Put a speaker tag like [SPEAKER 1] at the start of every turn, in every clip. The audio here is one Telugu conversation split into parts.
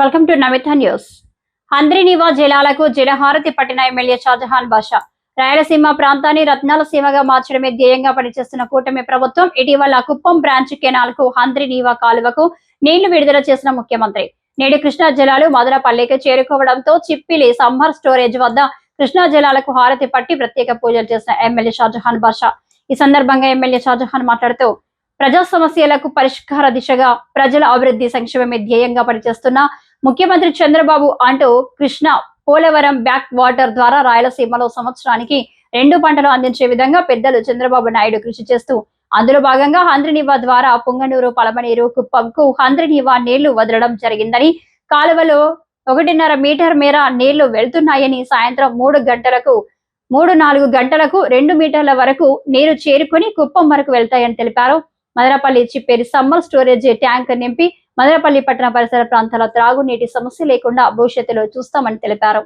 [SPEAKER 1] Welcome to Namitha news. Handri Neeva జిల్లాలకు జలహారతి పట్టిన ఎమ్మెల్యే షాజహాన్ బాషా. రాయలసీమ ప్రాంతాన్ని రత్నాల సీమగా మార్చడమే ధ్యేయంగా పనిచేస్తున్న కూటమి ప్రభుత్వం ఇటీవల కుప్పం బ్రాంచ్ కెనాల్కు హంద్రినీవా కాలువకు నీళ్ళు విడుదల చేసిన ముఖ్యమంత్రి. నేడు కృష్ణా జలాలు మదనపల్లికి చేరుకోవడంతో చిప్పిలి సమ్మర్ స్టోరేజ్ వద్ద కృష్ణా జలాలకు హారతి పట్టి ప్రత్యేక పూజలు చేసిన ఎమ్మెల్యే షాజహాన్ బాషా. ఈ సందర్భంగా ఎమ్మెల్యే షాజహాన్ మాట్లాడుతూ ప్రజా సమస్యలకు పరిష్కార దిశగా ప్రజల అభివృద్ధి సంక్షేమమే ధ్యేయంగా పనిచేస్తున్న ముఖ్యమంత్రి చంద్రబాబు అంటూ కృష్ణ పోలవరం బ్యాక్ వాటర్ ద్వారా రాయలసీమలో సంవత్సరానికి రెండు పంటలు అందించే విధంగా పెద్దలు చంద్రబాబు నాయుడు కృషి చేస్తూ అందులో భాగంగా హంద్రినివా ద్వారా పొంగనూరు పలమనీరు కుప్పంకు హంద్రినివా నీళ్ళు వదలడం జరిగిందని కాలువలో ఒకటిన్నర మీటర్ మేర నీళ్ళు వెళ్తున్నాయని సాయంత్రం మూడు గంటలకు మూడు నాలుగు గంటలకు రెండు మీటర్ల వరకు నీరు చేరుకుని కుప్పం వరకు వెళ్తాయని తెలిపారు. Madanapalle Chipperi summer storage tank నింపి మదనపల్లి పట్టణ పరిసర ప్రాంతాల త్రాగునీటి సమస్య లేకుండా భవిష్యత్తులో చూస్తామని తెలిపారు.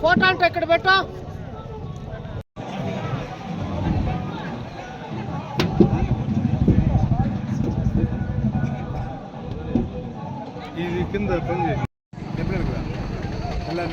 [SPEAKER 2] ఫోటో అంటే ఇక్కడ పెట్టు
[SPEAKER 3] ఇది కింద పని చేసి చెప్పాను కదా వెళ్ళాను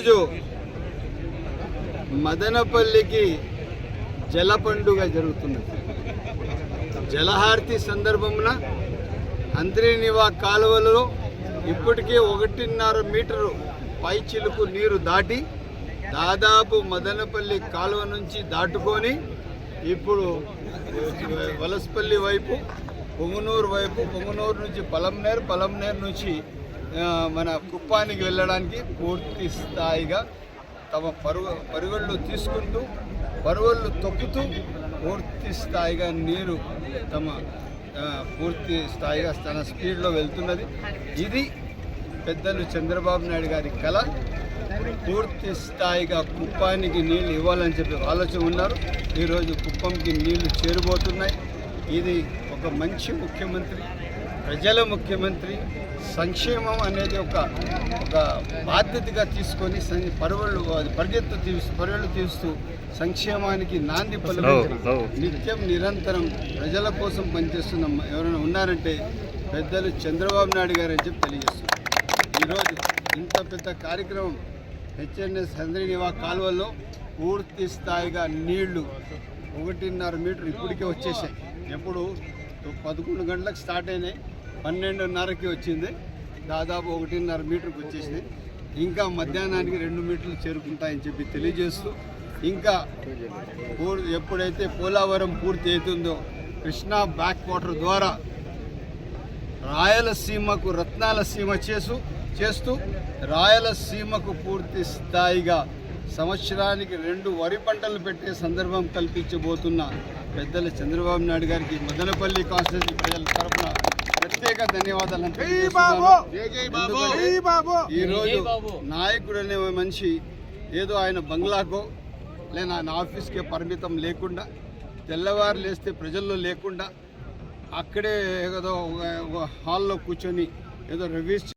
[SPEAKER 3] ఈరోజు
[SPEAKER 4] రోజు మదనపల్లికి జల పండుగ జరుగుతున్నది. జలహారతి సందర్భమున అంత్రినివా కాలువలలో ఇప్పటికే ఒకటిన్నర మీటరు పై చిలుకు నీరు దాటి దాదాపు మదనపల్లి కాలువ నుంచి దాటుకొని ఇప్పుడు వలసపల్లి వైపు పొంగునూరు వైపు పొంగునూరు నుంచి పలంనేరు పలంనేరు నుంచి మన కుప్పానికి వెళ్ళడానికి పూర్తి స్థాయిగా తమ పరుగు పరుగుళ్ళు తీసుకుంటూ పరుగుళ్ళు తొక్కుతూ పూర్తి స్థాయిగా నీరు తమ పూర్తి స్థాయిగా తన స్పీడ్లో వెళ్తున్నది. ఇది పెద్దలు చంద్రబాబు నాయుడు గారి కళ. పూర్తి స్థాయిగా కుప్పానికి నీళ్ళు ఇవ్వాలని చెప్పి ఆలోచన ఉన్నారు. ఈరోజు కుప్పంకి నీళ్ళు చేరుబోతున్నాయి. ఇది ఒక మంచి ముఖ్యమంత్రి ప్రజల ముఖ్యమంత్రి సంక్షేమం అనేది ఒక ఒక బాధ్యతగా తీసుకొని పరువళ్ళు పరిగెత్తు తీస్తూ పరువళ్ళు తీస్తూ సంక్షేమానికి నాంది పలుకుతూ నిత్యం నిరంతరం ప్రజల కోసం పనిచేస్తున్న ఎవరైనా ఉన్నారంటే పెద్దలు చంద్రబాబు నాయుడు గారు అని చెప్పి తెలియజేస్తున్నారు. ఈరోజు ఇంత పెద్ద కార్యక్రమం హెచ్ఎన్ఎస్ హంద్రీనివా కాలువలో పూర్తి స్థాయిగా నీళ్ళు ఒకటిన్నర మీటర్ ఇప్పటికే వచ్చేసాయి. ఎప్పుడు పదకొండు గంటలకు స్టార్ట్ అయినాయి. పన్నెండున్నరకి వచ్చింది. దాదాపు ఒకటిన్నర మీటర్కి వచ్చేసింది. ఇంకా మధ్యాహ్నానికి రెండు మీటర్లు చేరుకుంటాయని చెప్పి తెలియజేస్తూ ఇంకా ఎప్పుడైతే పోలవరం పూర్తి అవుతుందో కృష్ణా బ్యాక్ వాటర్ ద్వారా రాయలసీమకు రత్నాల సీమ చేసు చేస్తూ రాయలసీమకు పూర్తి స్థాయిగా సంవత్సరానికి రెండు వరి పంటలు పెట్టే సందర్భం కల్పించబోతున్న పెద్దలు చంద్రబాబు నాయుడు గారికి మదనపల్లి కాన్స్టిట్యూన్సీ ప్రజల తరఫున ప్రత్యేక ధన్యవాదాలు ఈ రోజు నాయకుడు అనే మనిషి ఏదో ఆయన బంగ్లాకో లేదా ఆయన ఆఫీస్కే పరిమితం లేకుండా తెల్లవారు లేస్తే ప్రజల్లో లేకుండా అక్కడే ఏదో హాల్లో కూర్చొని ఏదో రివ్యూస్